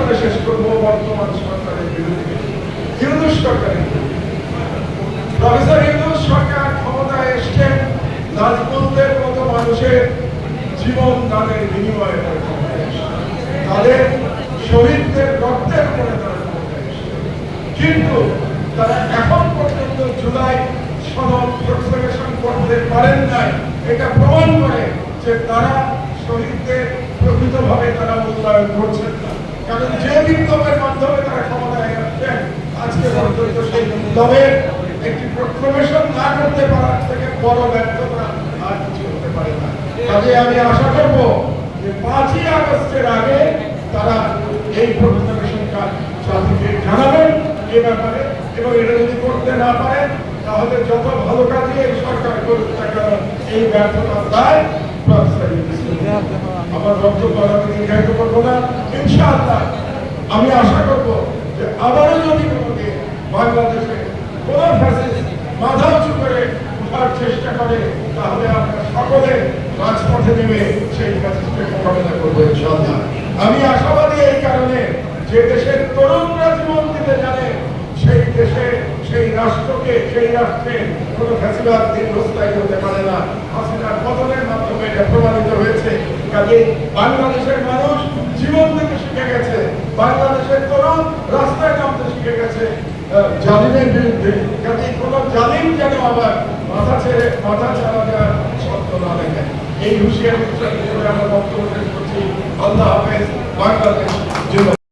করে শেষ করব বর্তমান সরকারের বিরুদ্ধে। ইউনুস সরকারের প্রফেসর শহীদদের তারা কিন্তু তারা এখন পর্যন্ত জুলাই সনদ করতে পারেন নাই। এটা প্রমাণ করে যে তারা শহীদদের প্রকৃতভাবে তারা মূল্যায়ন করছেন না। কারণ যে বিপ্লবের মাধ্যমে তারা ক্ষমতায় আসছেন আজকে পর্যন্ত একটি প্রক্লেমেশন না করতে পারার থেকে বড় ব্যর্থতা আর কিছু হতে পারে না। কাজে আমি আশা করব যে পাঁচই আগস্টের আগে তারা এই প্রক্লেমেশন কাজ জাতিকে জানাবেন এ ব্যাপারে। এবং এটা যদি করতে না পারেন, তাহলে যত ভালো কাজে এই সরকার করুক না এই ব্যর্থতার দায় আমার বক্তব্য আমি দীর্ঘায়িত করব না। আমি আশা করব যে আবারও যদি কোনোদিন বাংলাদেশে কোন ফ্যাসিস্ট মাথা উঁচু করে উঠার চেষ্টা করে, তাহলে আমরা সকলে রাজপথে নেমে সেই ফ্যাসিস্টের মোকাবেলা করব ইনশাআল্লাহ। আমি আশাবাদী এই কারণে যে দেশের তরুণরা জীবন দিতে জানে, সেই দেশে, সেই রাষ্ট্রকে, সেই রাষ্ট্রে কোনো ফ্যাসিবাদ দীর্ঘস্থায়ী হতে পারে না। হাসিনার পতনের মাধ্যমে এটা প্রমাণিত হয়েছে। কাজে বাংলাদেশের মানুষ জীবন দিতে শিখে গেছে বাংলাদেশের তরুণ রাস্তায় নামতে শিখে গেছে জালিমের বিরুদ্ধে। কাজে কোনো জালিম যেন আবার মাথা ছেড়ে, মাথা ছাড়া দেওয়ার শর্ত না দেখেন। এই হুঁশিয়ারি আমরা বক্তব্য শেষ করছি। আল্লাহ হাফেজ, বাংলাদেশ